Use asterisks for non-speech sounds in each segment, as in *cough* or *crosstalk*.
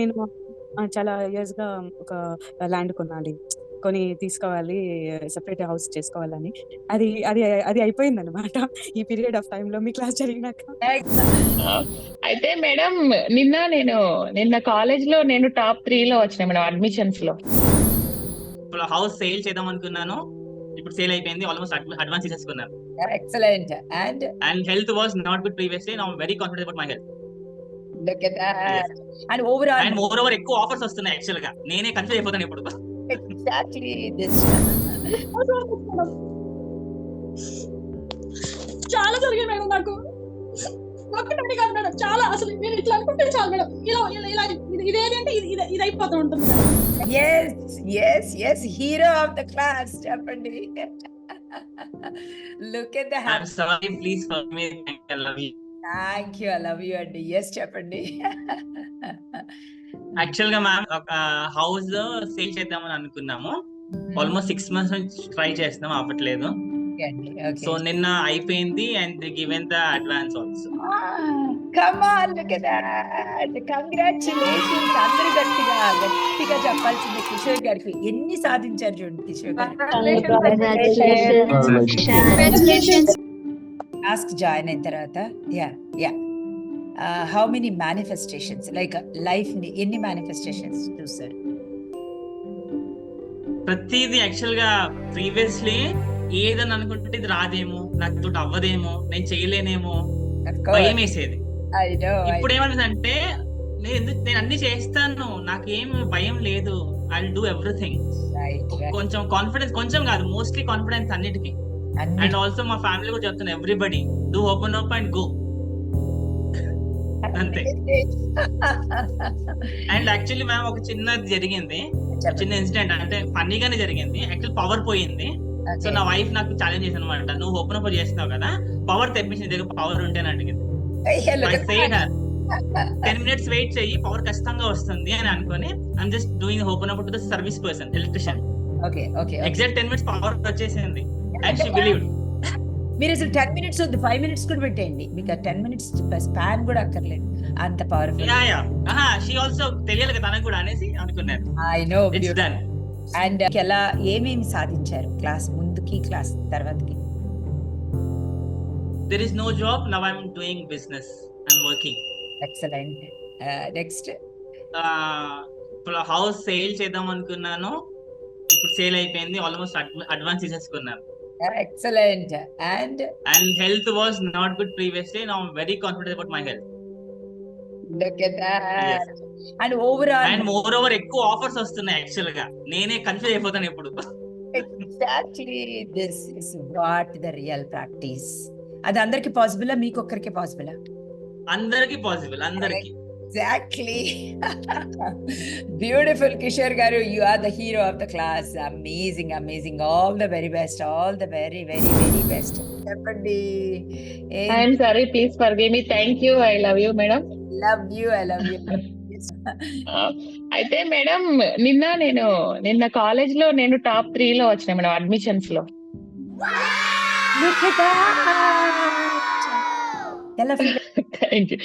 నేను చాలా ఇయర్స్‌గా ఒక ల్యాండ్ కొనాలి. కొని తీసుకోవాలి. సెపరేట్ హౌస్ చేసుకోవాలని. అది అది అది అయిపోయిందనమాట. ఈ పీరియడ్ ఆఫ్ టైమ్‌లో మీ క్లాస్ జరిగినాక. అయితే మేడం నిన్న నేను నిన్న కాలేజ్‌లో నేను టాప్ 3లో వచ్చిన మేడం అడ్మిషన్స్‌లో. ఇప్పుడు హౌస్ సేల్ చేద్దాం అనుకున్నాను. ఇప్పుడు సేల్ అయిపోయింది. ఆల్‌మోస్ట్ అడ్ అడ్వాన్స్ తీసేసుకున్నాను. Excellent. And and health was not good previously. Now very confident about my health. Look at that. And overall and more over ఎక్కువ ఆఫర్స్ వస్తున్నాయి యాక్చువల్‌గా. నేనే కన్‌ఫ్యూజ్ అయిపోతాను ఇప్పుడు. Exactly this. చాలా జరిగాయి మేడం నాకు. ఒక్కటని కాదు మేడం. చాలా అసలు నేను ఇట్లా అనుకుంటే చాలు మేడం. ఇలా ఇలా ఇలా ఇది ఇదేంటంటే ఇది ఇది అయిపోతూ ఉంటుంది yes yes yes hero of the class చెప్పండి look at the I happy am sorry please forgive me. I love you. Thank you. I love you అండి yes చెప్పండి. యాక్చువల్‌గా మ్యామ్ ఒక హౌస్ సేల్ చేద్దామని అనుకున్నాము. ఆల్‌మోస్ట్ 6 మంత్స్ నుంచి try చేస్తున్నాం అవ్వట్లేదు. సో నిన్న అయిపోయింది and given the advance also. Come on look at that congratulations అందరూ గట్టిగా గట్టిగా చెప్పాల్సింది కిషోర్ గారికి. ఎన్ని సాధించారు చూడండి కిషోర్ గారు. టాస్క్ జాయిన్ అయిన తర్వాత yeah yeah how many manifestations like లైఫ్ని ఎన్ని మేనిఫెస్టేషన్స్ చూసారు ప్రతిదీ యాక్చువల్‌గా ప్రీవియస్‌లీ ఏదని అనుకుంటే ఇది రాదేమో, నాతోటి అవ్వదేమో, నేను చేయలేనేమో భయమేసేది. ఐ నో ఇప్పుడు ఏమనిపిస్తుందంటే నేను ఎందుకు నేను అన్ని చేస్తాను. నాకేం భయం లేదు. I do everything. కొంచెం కాన్ఫిడెన్స్ కొంచెం కాదు మోస్ట్లీ కాన్ఫిడెన్స్ అన్నిటికి. అండ్ ఆల్సో మా ఫ్యామిలీ కూడా చెప్తున్నా everybody do open up and go. అంతే. అండ్ యాక్చువల్లీ మ్యామ్ ఒక చిన్నది జరిగింది. చిన్న ఇన్సిడెంట్ అంటే ఫన్నీగానే జరిగింది. యాక్చువల్ పవర్ పోయింది. సో నా వైఫ్ నాకు ఛాలెంజ్ చేసింది అనమాట. నువ్వు ఓపెన్ అప్ చేస్తున్నావు కదా పవర్ తెప్పించి నీ దగ్గర పవర్ ఉంటే అని అడిగింది. 10 మినిట్స్ వెయిట్ చెయ్యి పవర్ ఖచ్చితంగా వస్తుంది అని అనుకొని I'm just doing open up to the service person electrician. Okay okay exact 10 minutes power వచ్చేసింది. And she believed. మీరు అసలు టెన్ మినిట్స్ వద్దు ఫైవ్ మినిట్స్ కూడా పెట్టేయండి మీకు టెన్ మినిట్స్ స్పాన్ కూడా అక్కర్లేదు అంత పవర్ఫుల్ షీ ఆల్సో తెలియాలి కదా తనకు కూడా అనేసి అనుకున్నాను. I know it's done. And ఎలా ఏమేమి సాధించారు క్లాస్ ముందుకి క్లాస్ తర్వాతకి There is no job. Now I'm doing business. I'm working. Excellent next house sale చేద్దాం అనుకున్నాను. ఇప్పుడు సేల్ అయిపోయింది. ఆల్మోస్ట్ అడ్వాన్స్ తీసేసుకున్నాను. Excellent and and health was not good previously. Now very confident about my health. Look at Yes. That and overall and more over ఎక్కువ offers వస్తున్నాయి యాక్చువల్గా. నేనే confuse అయిపోతాను ఇప్పుడు. Exactly this is what the real practice అది అందరికి possible మీకు ఒక్కరికి పాసిబుల్ అందరికి పాసిబుల్ అందరికి. Exactly beautiful Kishore garu you are the hero of the class amazing amazing all the very best all the very very very best చెప్పండి. I'm sorry please forgive me. Thank you. I love you madam. Love you I love you అయితే madam నిన్న నేను నిన్న కాలేజ్‌లో నేను top 3లో వచ్చిన madam అడ్మిషన్స్‌లో. ఎలా feel thank you.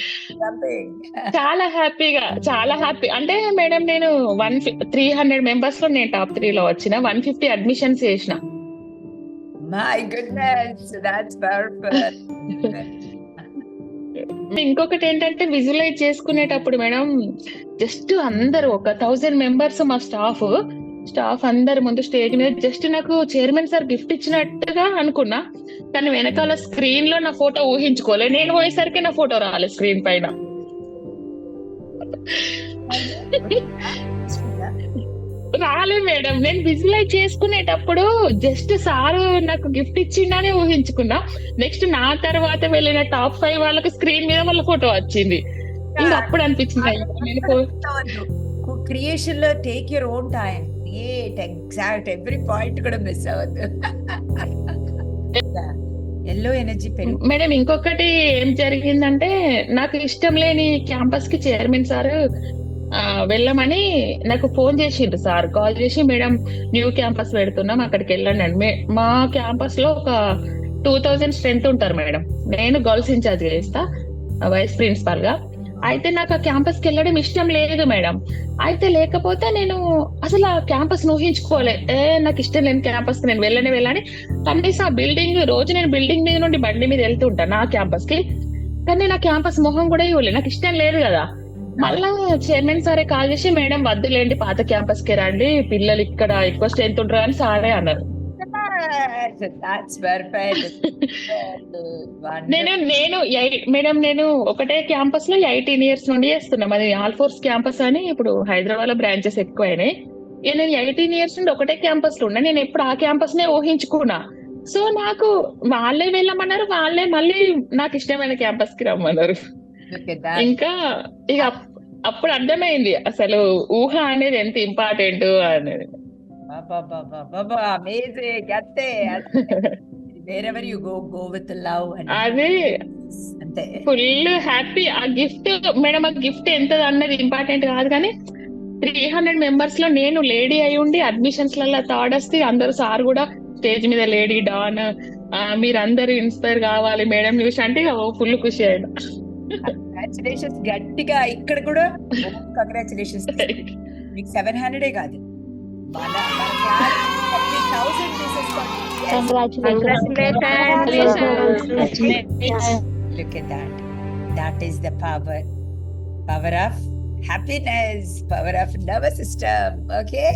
చాలా హ్యాపీగా చాలా హ్యాపీ అంటే మేడం నేను వన్ త్రీ హండ్రెడ్ మెంబర్స్లో నేను టాప్ త్రీ లో వచ్చిన వన్ ఫిఫ్టీ అడ్మిషన్స్ చేసిన. మై గుడ్నెస్ దట్స్ పవర్ఫుల్ ఇంకొకటి ఏంటంటే విజువలైజ్ చేసుకునేటప్పుడు మేడం జస్ట్ అందరూ ఒక థౌసండ్ మెంబర్స్ మా స్టాఫ్ స్టాఫ్ అందరు ముందు స్టేజ్ మీద జస్ట్ నాకు చైర్మన్ సార్ గిఫ్ట్ ఇచ్చినట్టుగా అనుకున్నా. కానీ వెనకాల స్క్రీన్లో నా ఫోటో ఊహించుకోలే. నేను పోయేసరికి నా ఫోటో రాలేదు స్క్రీన్ పైన. రాలే మేడం. నేను విజువలైజ్ చేసుకునేటప్పుడు జస్ట్ సార్ నాకు గిఫ్ట్ ఇచ్చిండనే ఊహించుకున్నా. నెక్స్ట్ నా తర్వాత వెళ్ళిన టాప్ ఫైవ్ వాళ్ళకి స్క్రీన్ మీద వాళ్ళ ఫోటో వచ్చింది. ఇంకా అప్పుడు అనిపించింది. నేను క్రియేషన్లో take your own time. Right exact every point కూడా మిస్ అవ్వద్దు. ఎల్లో ఎనర్జీ పెరుగు మేడం ఇంకొకటి ఏం జరిగిందంటే నాకు ఇష్టం లేని క్యాంపస్కి చైర్మన్ సార్ వెళ్ళమని నాకు ఫోన్ చేసిండ్రు సార్. కాల్ చేసి మేడం న్యూ క్యాంపస్ పెడుతున్నాం అక్కడికి వెళ్ళండి అని. మా క్యాంపస్లో ఒక టూ థౌజండ్ స్ట్రెంత్ ఉంటారు మేడం నేను గర్ల్స్ ఇన్ఛార్జ్ చేస్తా వైస్ ప్రిన్సిపాల్గా. అయితే నాకు ఆ క్యాంపస్కి వెళ్ళడం ఇష్టం లేదు మేడం. అయితే లేకపోతే నేను అసలు ఆ క్యాంపస్ ఊహించుకోలే. ఏ నాకు ఇష్టం లేని క్యాంపస్కి నేను వెళ్ళని వెళ్ళని. కనీసం ఆ బిల్డింగ్ రోజు నేను బిల్డింగ్ మీద నుండి బండి మీద వెళ్తుంటాను నా క్యాంపస్కి. కానీ నా క్యాంపస్ మొహం కూడా ఇవ్వలేదు నాకు ఇష్టం లేదు కదా. మళ్ళా చైర్మన్ సారే కాల్ చేసి మేడం వద్దులేండి పాత క్యాంపస్కి రండి. పిల్లలు ఇక్కడ ఎక్కువ స్ట్రెంత్ ఉంటారు అని సారే అన్నారు. *laughs* *laughs* నేను నేను మేడం నేను ఒకటే క్యాంపస్లో ఎయిటీన్ ఇయర్స్ నుండి చేస్తున్నా. మరి ఆల్ ఫోర్స్ క్యాంపస్ అని ఇప్పుడు హైదరాబాద్లో బ్రాంచెస్ ఎక్కువైనాయి నేను ఎయిటీన్ ఇయర్స్ నుండి ఒకటే క్యాంపస్లో ఉన్నా. నేను ఎప్పుడు ఆ క్యాంపస్ నే ఊహించుకున్నా. సో నాకు వాళ్ళే వెళ్ళమన్నారు వాళ్ళే మళ్ళీ నాకు ఇష్టమైన క్యాంపస్కి రమ్మన్నారు. ఇంకా ఇక అప్- అప్పుడు అర్థమైంది. అసలు ఊహ అనేది ఎంత ఇంపార్టెంట్ అనేది. అమేజింగ్ అంతే wherever you go go with love అది అంతే. Full happy. ఆ గిఫ్ట్ మేడం ఆ గిఫ్ట్ ఎంత అన్నది ఇంపార్టెంట్ కాదు కానీ త్రీ హండ్రెడ్ మెంబర్స్లో నేను లేడీ అయి ఉండి అడ్మిషన్స్లలో థర్డ్ వస్తే అందరూ సార్ కూడా స్టేజ్ మీద లేడీ డాన్ మీరందరూ ఇన్స్పైర్ కావాలి మేడం చూసి అంటే ఫుల్ ఖుషి అయినా కంగ్రాచులేషన్స్ గట్టిగా ఇక్కడ కూడా కంగ్రాచులేషన్స్ *laughs* మీకు సెవెన్ హండ్రెడే కాదు. Look at that. That is the power. Power of happiness. Power of nervous system. Okay.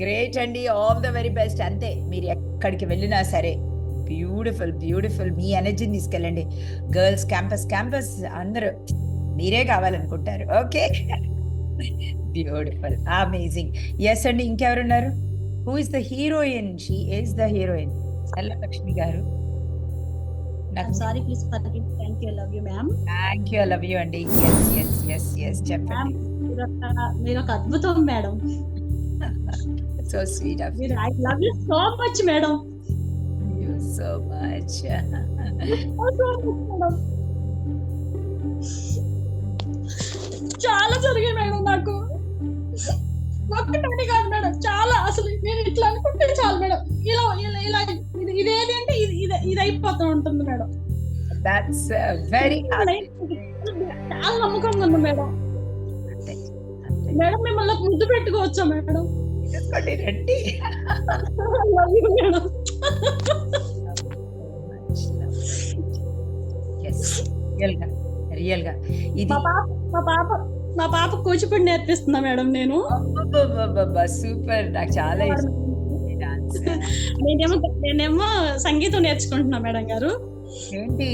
Great అండి ఆల్ ద వెరీ బెస్ట్ అంతే మీరు ఎక్కడికి వెళ్ళినా సరే బ్యూటిఫుల్ బ్యూటిఫుల్ మీ ఎనర్జీని తీసుకెళ్ళండి గర్ల్స్ క్యాంపస్ క్యాంపస్ అందరూ మీరే కావాలనుకుంటారు ఓకే బ్యూటిఫుల్ అమేజింగ్ ఎస్ అండి. ఇంకెవరున్నారు? Who is the heroine she is the heroine Lakshmi garu. నాకు sorry please forgive thank you love you ma'am thank you love you అండి. Yes yes yes yes చెప్పండి మీరు ఒక అద్భుతం మేడం. సో స్వీట్ ఆఫ్ మీరు I love you so much madam. You so much చాలా జరిగాయి madam. ఒక్కటని కాదు మేడం. చాలా అసలు నేను ఇట్లా అనుకుంటే చాలు మేడం. ఇలా ఇలా ఇలా ఇది ఇదేది అంటే ఇది ఇది అయిపోతూ ఉంటుంది మేడం. దట్స్ వెరీ చాలా నమ్మకంగా ఉంది మేడం. మేడం మిమ్మల్ని ముద్దు పెట్టుకోవచ్చా మేడం? రండి రియల్గా రియల్గా. ఇది మా పాప మా పాప మా పాప కూచిపూడి నేర్పిస్తున్నా మేడం నేను? సూపర్. నాకు చాలా *laughs* ఇష్టం. డాన్స్. నేనేమో నేనేమో సంగీతం నేర్చుకుంటున్నా మేడం గారు. ఏంటి?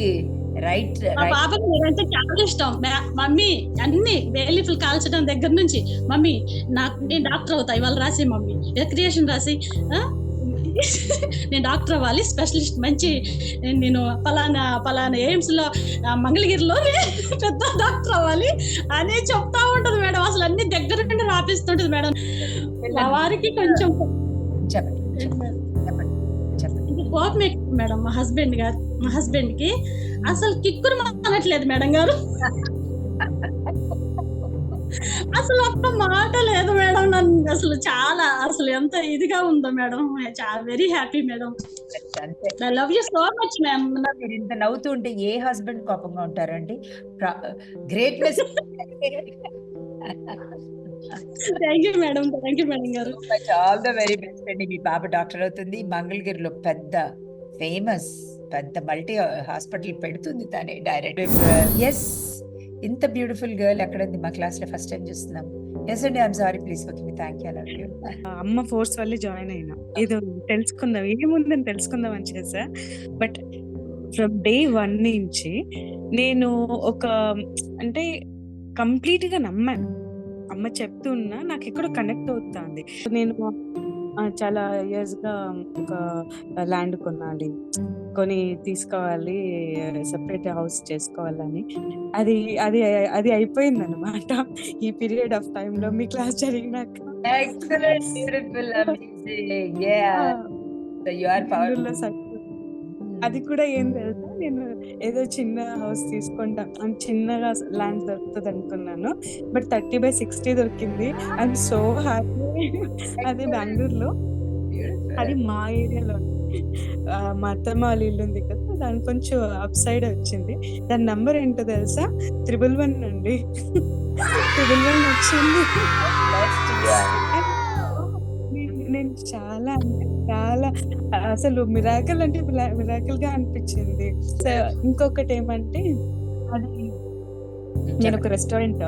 రైట్ మా పాపకి మీరంటే చాలా ఇష్టం. మమ్మీ అన్ని వేలిఫుల్ కాల్చడం దగ్గర నుంచి మమ్మీ నాకు నేను డాక్టర్ అవుతా ఇవాళ రాసి మమ్మీ. క్రియేషన్ రాసి? నేను డాక్టర్ అవ్వాలి స్పెషలిస్ట్ మంచి నేను పలానా పలానా ఎయిమ్స్లో ఆ, మంగళగిరిలో పెద్ద డాక్టర్ అవ్వాలి అని చెప్తా ఉంటది మేడం. అసలు అన్ని దగ్గర నుండి రాపిస్తుంటది మేడం. వారికి కొంచెం కోపం ఎక్కువ మేడం మా హస్బెండ్ గారు మా హస్బెండ్కి అసలు కిక్కురు అనట్లేదు మేడం గారు. *laughs* అసలు ఒక్క మాట లేదు మేడం. నన్ను అసలు చాలా అసలు ఎంత ఇదిగా ఉందో madam. Very happy madam. I love you so much ma'am. మీరు ఇంత నవ్వుతూ ఉంటే ఏ హస్బెండ్ కోపంగా ఉంటారండి? Greatness. Thank you madam. Thank you madam garu. All the very best అండి. మీ పాప డాక్టర్ అవుతుంది. మంగళగిరిలో పెద్ద ఫేమస్ పెద్ద మల్టీ హాస్పిటల్ పెడుతుంది తనే డైరెక్ట్. ఎస్ ఇంత బ్యూటిఫుల్ గర్ల్ ఎక్కడ ఉంది మా క్లాస్లో ఫస్ట్ టైం చూస్తున్నాం. ఎస్ అండి I'm sorry please okay me thank you love you అమ్మ ఫోర్స్ వల్లే జాయిన్ అయినా ఏదో తెలుసుకుందాం ఏముందని తెలుసుకుందాం అని చేసా బట్ ఫ్రమ్ డే వన్ నుంచి నేను ఒక అంటే కంప్లీట్గా నమ్మాను. అమ్మ చెప్తున్నా నాకు ఎక్కడో కనెక్ట్ అవుతుంది. నేను చాలా ఇయర్స్గా ఒక ల్యాండ్ కొనాలి కొని తీసుకోవాలి సెపరేట్ హౌస్ చేసుకోవాలని. అది అది అది అయిపోయింది అనమాట ఈ పీరియడ్ ఆఫ్ టైమ్లో మీ class జరిగినాక. Excellent beautiful yeah you are బెంగళూరులో పవర్ సైట్ అది కూడా ఏం తెలుసా? నేను ఏదో చిన్న హౌస్ తీసుకుంటా. చిన్నగా ల్యాండ్ దొరుకుతుంది అనుకున్నాను. బట్ థర్టీ బై సిక్స్టీ దొరికింది. I'm so happy. అది బెంగళూరులో. అది మా ఏరియాలో. మా అత్తమ్మ వాళ్ళ ఇల్లు ఉంది కదా దాని కొంచెం అప్ సైడ్ వచ్చింది. దాని నంబర్ ఏంటో తెలుసా? త్రిబుల్ వన్ అండి. త్రిబుల్ వన్ వచ్చింది. నేను- చాలా చాలా అసలు మిరాకల్ అంటే మిరాకల్గా అనిపించింది. సో ఇంకొకటి ఏమంటే అది నేను ఒక రెస్టారెంట్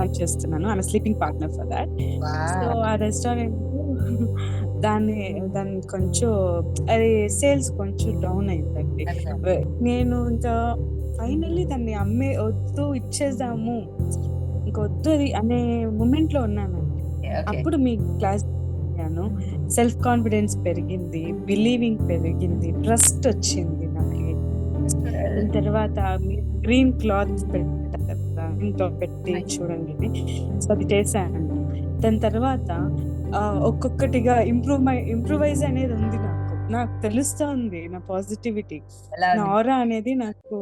రన్ చేస్తున్నాను. I'm sleeping partner for that. So. ఆ రెస్టారెంట్ *laughs* దాన్ని దాన్ని కొంచెం అది సేల్స్ కొంచెం డౌన్ అయిందండి. నేను ఇంకా ఫైనల్లీ దాన్ని అమ్మే వద్దు ఇచ్చేద్దాము. ఇంకొద్దు అది అనే మూమెంట్లో ఉన్నాను Okay. అప్పుడు మీ క్లాస్ అయ్యాను సెల్ఫ్ కాన్ఫిడెన్స్ పెరిగింది బిలీవింగ్ పెరిగింది ట్రస్ట్ వచ్చింది నాకు. దాని తర్వాత గ్రీన్ క్లాత్ పెట్టారు కదా గ్రీన్ క్లాత్ పెట్టి చూడండి సో అది చేశాను. దాని తర్వాత ఒక్కొక్కటిగా ఇంప్రూవ్ ఇంప్రూవైజ్ అనేది ఉంది నాకు. నాకు తెలుస్తోంది నా పాజిటివిటీ నా ఉంది? ఆరా అనేది నాకు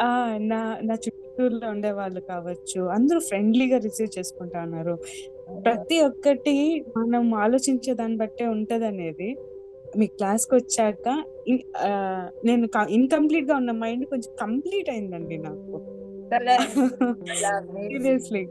ఆ నా నా చుట్టూరులో ఉండే వాళ్ళు కావచ్చు అందరూ ఫ్రెండ్లీగా రిసీవ్ చేసుకుంటా ఉన్నారు. ప్రతి ఒక్కటి మనం ఆలోచించే దాన్ని బట్టే ఉంటది అనేది మీ క్లాస్కి వచ్చాక నేను ఇన్కంప్లీట్గా ఉన్న మైండ్ కొంచెం కంప్లీట్ అయిందండి నాకు. *laughs* సీరియస్లీ.